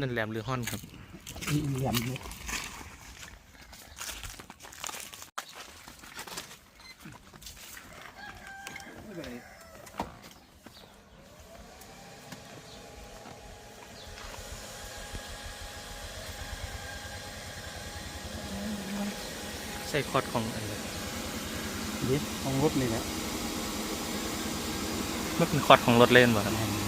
นั่นแหลมหรือห่อนครับเหลี่ยมเลยใส่คอร์ดของอันนี้ดิของรถนี่แหละมันเป็นคอร์ดของรถเล่นป่ะครับ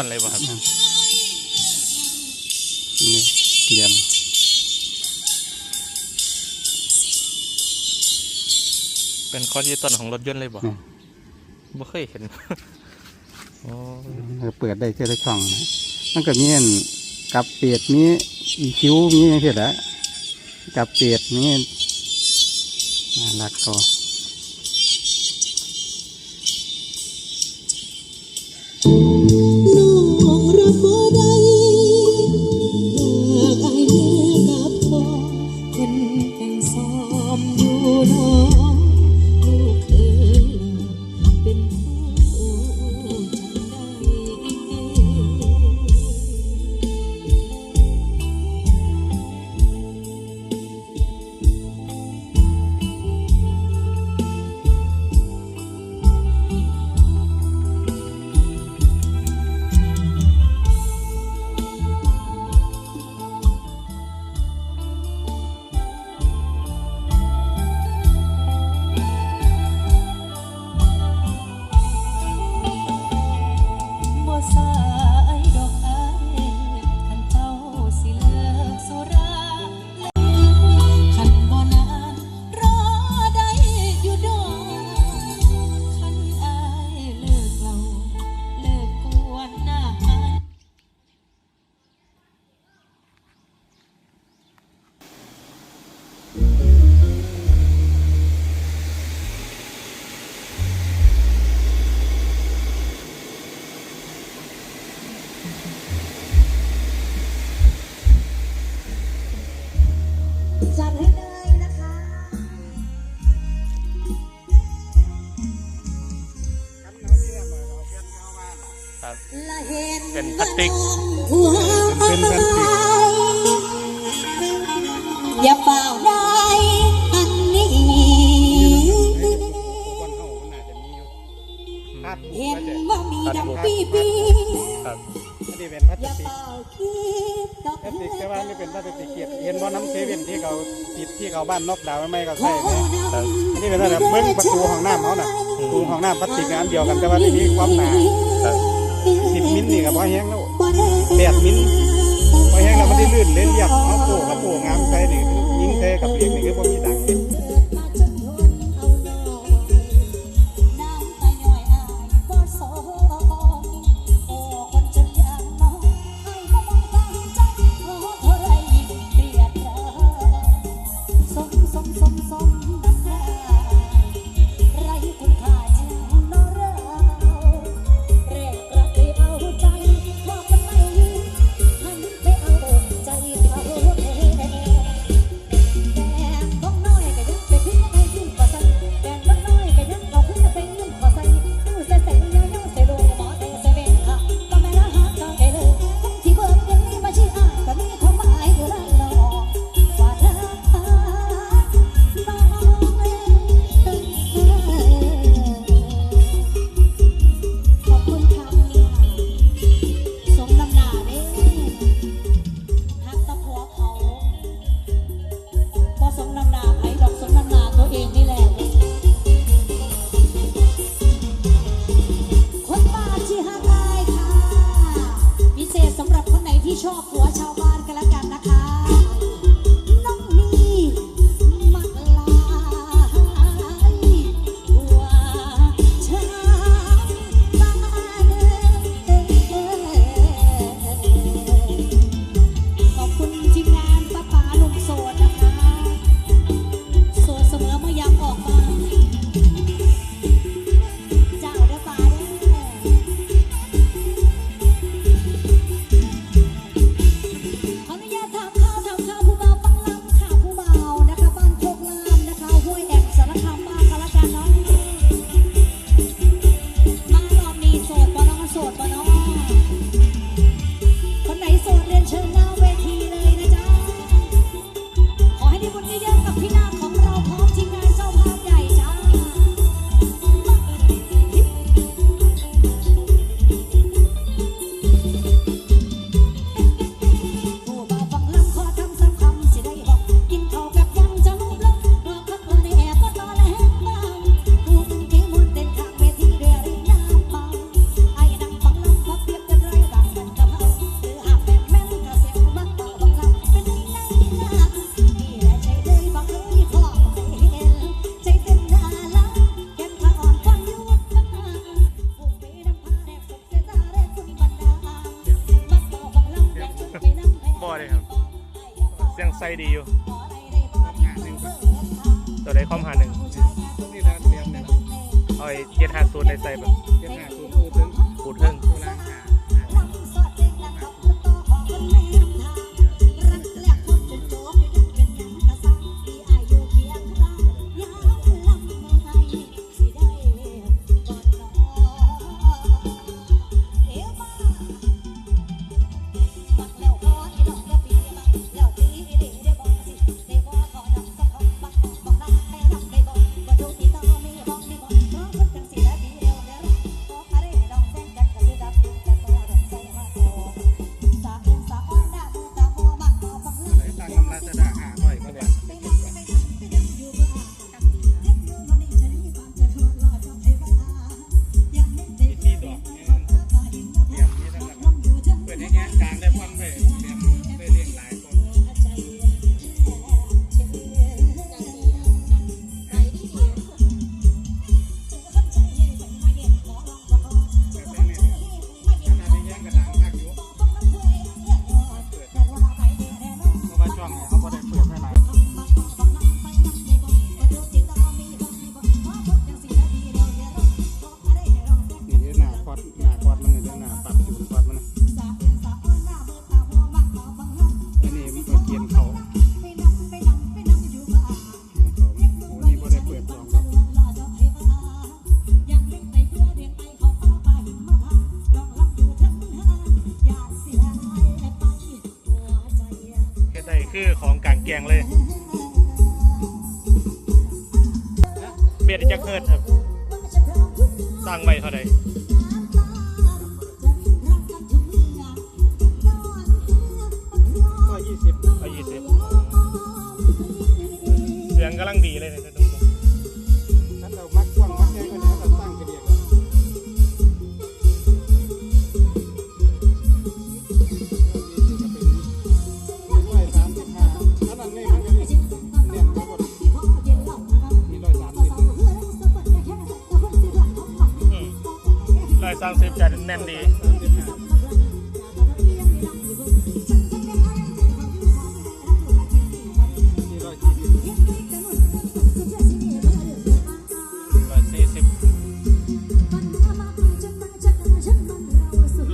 อนเลยป่ะครับนี่เหลี่ยมเป็นคอร์ดที่ต้นของรถยนต์เลยป่ะนี่ไม่เคยเห็นโอ้เออเปิดได้เท่าไรช่องนะมันก็มีอันกับเปียดมีอีคิวมีอย่างเงี้ยแหละกับเปียดมีน่ารักก็ เห็นว่ามีดังปีปีครับอันนี้เป็นพลาสอย่าติกเป่าคิดดอกพลาสติกแต่ว่านี่เป็นพลาสติกเกียบเห็นว่าน้ำเซเว่นที่เขาติดที่เขาบ้านนอกดาวไม่เขาใส่เนี่ยครับอันนี้เป็นอะไรเบิ้งประตูห้องน้ำเขาน่ะประตูห้องน้ำพลาสติกอันเดียวกันแต่ว่าที่นี้ความหนาครับ สิบมิลนี่กับพอแห้งแล้วบ่ได้แปดมิลพอแห้งแล้วมันได้ลื่นเล่นเรียบเขาโป่กับโป่งามใส่นี่ยิงใส่กับเลียงนี่คือบ่มีดังเกิด ใส่ดีอยู่ ตัวใดคอมหาหนึ่งนี่นะเรียนเนี่ยเอาอ้เจ็ดหาศูนย์ในไซแบบเจ็ดห้าศูนย์พูดถึงพูดถึง คือของกลางเกียงเลยเบียดจะกเฮิร์ดครับตั้งไว้เท่าไหร่ร้อยยี่สิบร้อยยี่สิบเสียงกำลังดีเลยนะ สามสิบจัดแน่นดี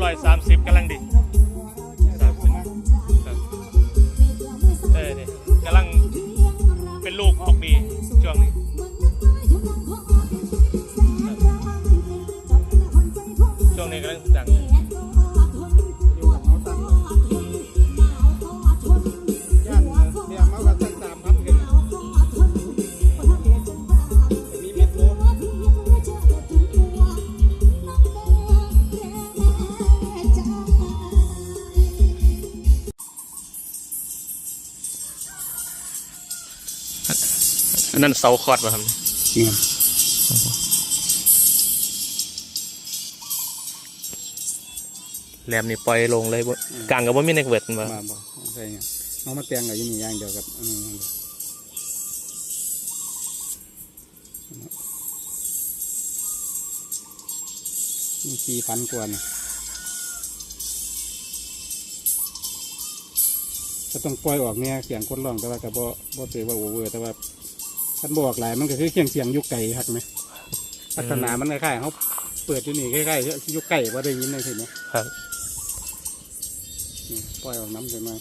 ร้อยสามสิบกำลังดีั่นเสาคอดป่ะครับนี่แหลมนี่ปล่อยลงเลยบ่กลางกับว่ามีในเวิดมาบ่ใช่ไงน้องมาเตียงกับยี่มีย่างเดียวกับอืมสี่พันกว่าเนี่ยจะต้องปล่อยออกเนี่ยเสียงคนร้องแต่ว่ากับบ่บ่ถือว่าโอเวอร์แต่ว่า คันบอกหลายมันก็คือเสียงเสียงอยุกไก่ครับไหมพัฒนามันคล้ายๆเขาเปิดอยู่นี่ใกล้ๆอยุกไก่ว่าได้ยินได้เห็นไหมครับนี่ปล่อยออกน้ำไปหน่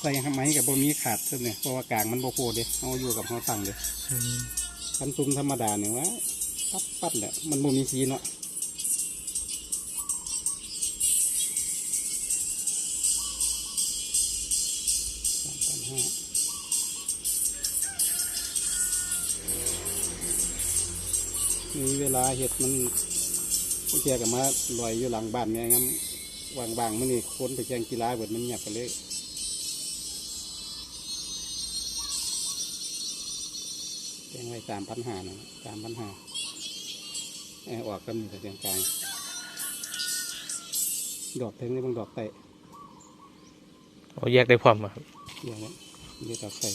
ใส่ไหมกับบมีขาดซะเนี่ยเพราะว่ากลางมันโบโคเด้เอาอยู่กับเขาตั้งเด้อืมคันซุ้มธรรมดาเนี่ยว่าปัดปัดแหละมันโบมีสีเนาะสามพันห้ามีเวลาเห็ดมันเมื่อกี้กับมาลอยอยู่หลังบ้านเนี่ยงั้นวางบางๆมันนี่คนไปแข่งกีฬาเบิดมันเงียบไปเลย แจ้งไว้สามพันห้านะสามพันห้าแอร์ออกกันอยู่แต่เสียงกลางดอกเทงนี่บางดอกไต่เอาแยกได้พร้อมอะครับเดี๋ยวนี้เดี๋ยวดอกไต่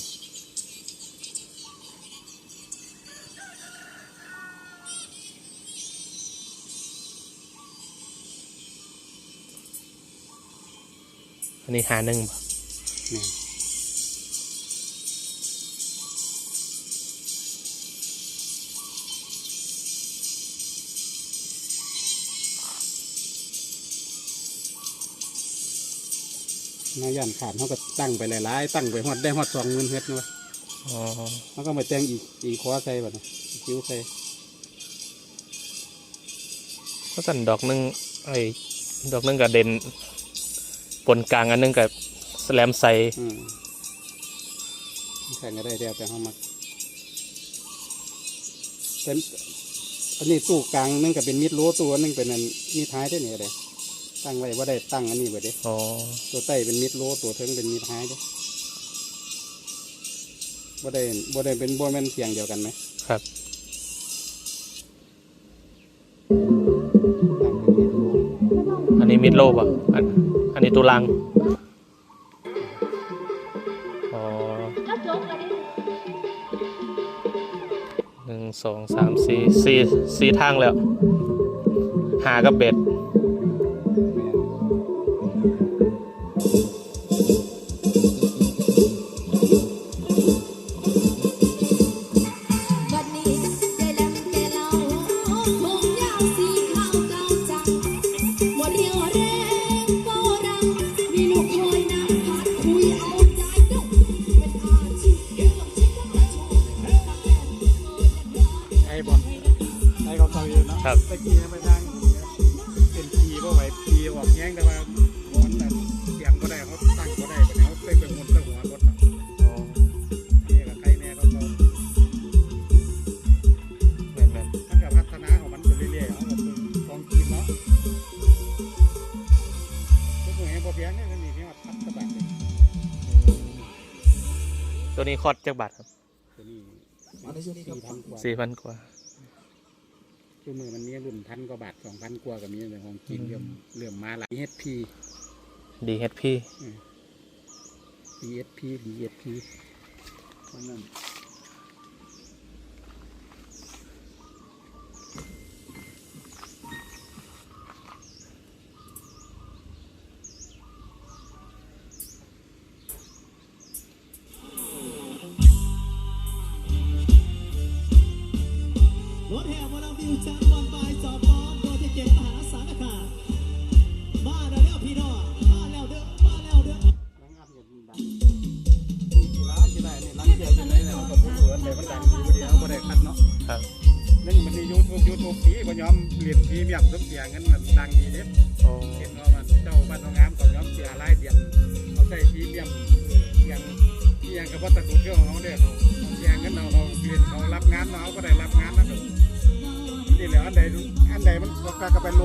อันนี้หาหนึ่งบ่เนี่ยนาย่านขาดเขาก็ตั้งไปหลายๆตั้งไปหอดได้หอดสองเงินเฮ็ดนะวะอ๋อเขาก็มาแต่งอีกอีกคอใส่แบบนี้อีกคิ้วใส่ก็สั่นดอกหนึงไอ้ดอกหนึงกับเด่นปนกลางอันหนึงกับแสลมใสอืมแข่งก็ได้เดียวแต่เขามักเป็นอันนี้ตู้กลางนึงก็เป็นมิดโลตัวนึงเป็นอันมีท้ายได้เนี่ยเลย ตั้งไว้ว่าได้ตั้งอันนี้ไว้เด้อ๋อตัวใต้เป็นมิดโลตัวเทิงเป็นมีท้ายเด้ว่าได้ว่าได้เป็นบ่แม่นเสียงเดียวกันไหมครับตั้งเป็นมิดโลอันนี้มิดโลป่ะอันอันนี้ตัวลังอ๋อหนึ่งสองสามสี่สี่สี่ทางแล้วหากับเบ็ด ทุกคนเห็นพอเพียงเนี่ยมันมีเพียงว่าพัฒนาเลยอืมตัวนี้คอดจักบาทครับตัวนี้สี่พันกว่าสี่พันกว่าคือมือมันมีรุ่นพันกว่าบาทสองพันกว่าก็มีในของจีนเริ่มเริ่มมาหลาย HP ดีเฮดพี่ DSP DSP เพราะนั้น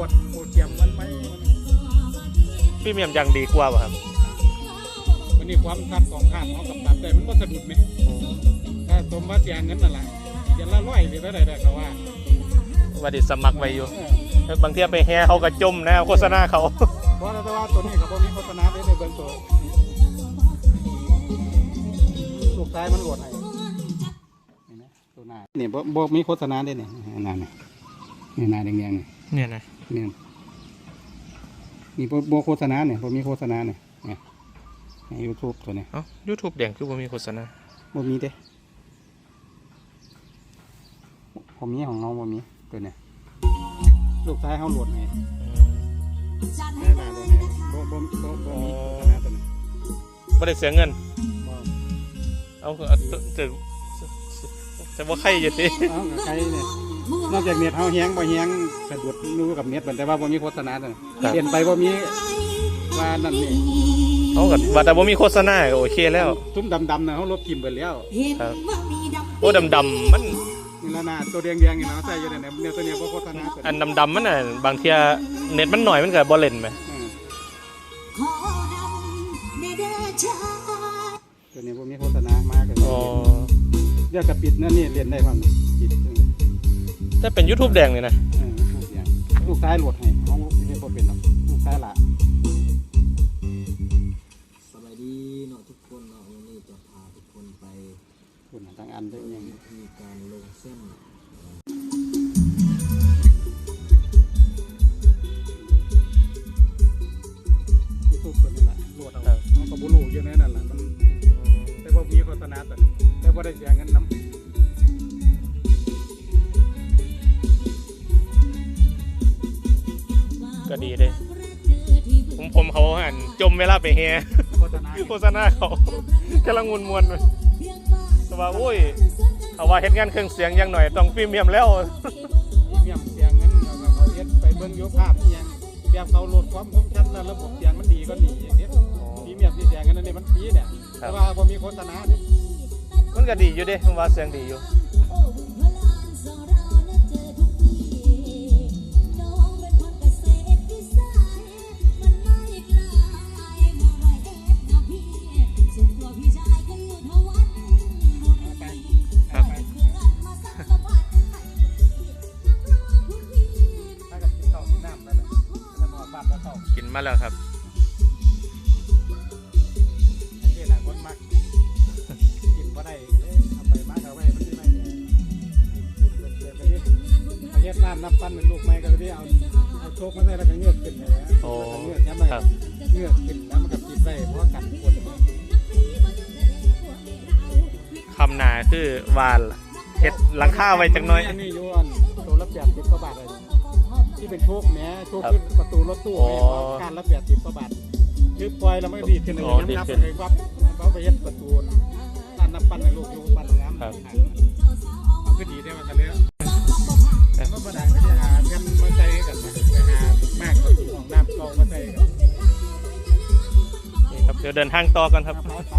ก็ก็ไปโหลดโปรเกียมมันไม่พี่เมียมยังดีกว่าป่ะครับมันนี่ความทัดของข้ามเขากับตัดแต่มันก็สะดุดไหมถ้าสมว่าเสียเงินนั่นแหละเดือนละร้อยหรือเท่าไหร่ได้เขาว่าว่าดิสมัครไว้อยู่เออบางเทีไปแห่เขากระจมนะโฆษณาเขาเพราะแต่ว่าตัวนี้กับพวกนี้โฆษณาได้ในเบื้องตัวลูกซ้ายมันโหลดให้เห็นไหมตัวหน้านี่บ่บ่มีโฆษณาได้เนี่ยหน้าเนี่ยนี่หน้าแดงๆนี่เนี่ยนะ เนี่ยนี่บ่บ่โฆษณาเนี่ยบ่มีโฆษณาเนี่ยเนี่ยในยูทูบตัวนี้เอ้ายูทูบแดงคือบ่มีโฆษณาบ่มีเด้ผมมีของน้องบ่มีตัวเนี้ลูกซ้ายเขาโหลดให้แน่นอนตัวนี้บ่บ่บ่บ่มีโฆษณาตัวนี้ไม่ได้เสียเงินบ่เอาเอาจะจะว่าใครอยู่ติเอ้าใครเนี่ย นอกจากเน็ตเฮาแฮงบ่แฮงสะดุดรู้กับเน็ตมันแต่ว่าบ่มีโฆษณาตัวนี้เปลี่ยนไปบ่มีว่านั่นนี่เอากันว่าแต่ว่ามีโฆษณาก็โอเคแล้วซุ้มดำๆน่ะเขาลบทิ่มไปแล้วเห็นครับว่ามีดำโอ้ดำๆมัน นี่ละนะตัวแดงๆนี่นะเขาใส่อยู่ในเนี่ยเนี่ยตัวเนี้ยบ่โฆษณาตัวอันนี้ดำๆมันน่ะบางเทียเน็ตมันหน่อยมันก็บ่เล่นไหมอืมขอดำในเด้อชายตัวนี้บ่มีโฆษณามากันอ๋อเดี๋ยวกับปิดนั่นนี่เรียนได้ความปิดจังเลย ถ้าเป็น YouTube แดงนี่นะเออลูกอย่างลูกซ้ายโหลดให้ห้องลูกนี่บ่เป็นหรอกลูกซ้ายละสบายดีเนาะทุกคนเนาะวันนี้จะพาทุกคนไปคุณน่ะทั้งอันได้ยังวิธีการลงเส้นยูทูบตัวนี้ละโหลดเอาเขาก็บ่รู้อยู่ในนั้นล่ะมันแต่ว่ามีโฆษณาตัวนี้แต่บ่ได้เสียเงินนำ ก็ดีเลย ผมผมเขาหันจมเวลาไปแฮโฆษณาโฆษณาเขากำลังมวนมวนๆแต่ว่าโอ้ยเขาว่าเฮ็ดงานเครื่องเสียงอยังหน่อยต้องพรีเมียมแล้วเมียมเสียเงินเขาก็เขาเฮ็ดไปเบิ่งโยภาพอีหยังแบบเขาโหลดความคมชัดแล้วระบบเสียงมันดีก็นี่อย่างเงี้ยพรีเมียมที่เสียเงินนั่นนี่มันฟรีเนี่ยแต่ว่าบ่มีโฆษณาเนี่ยมันก็ดีอยู่เด้ผมว่าเสียงดีอยู่ มาแล้วครับอันนี้แหละคนมักกินบ่ได้ก็เลยเอาไปมาเอาไว้มันสิไม่เนี่ยกินเกินเกินไปนี่ประเทศน้ำน้ำปั้นเป็นลูกไม้ก็เลยเอาเอาโชคมาใส่แล้วก็เงือกขึ้นเลยนะโอ้เงือกย้ำไปครับ เงือกขึ้นแล้วมันก็ปิดได้เพราะว่ากันคนคำนาคือวานล่ะเฮ็ดหลังคาไว้จังน้อย อันนี้อยวนตัวละแปดสิบกว่าบาทเลยที่ เป็นโชคแหม้โชคขึ้นประตูรถตู้อ๋อไว้การละแปดสิบกว่าบาทคือปล่อยแล้วมันก็ดีดขึ้นเลยอ๋อดีดน้ำนับขึ้ไปนเลยวับเขาไปเฮ็ดประตูนั่นน้ำปั้นในลูกอยู่ปั้นน้ำครับ มันก็ดีได้มาทะเลก็มาได้ไม่ได้หาแทนมาใส่กันนะไปหามากกว่าของน้ำกองมาใส่กันนี่ครับเดี๋ยวเดินทางต่อกันครับไปไป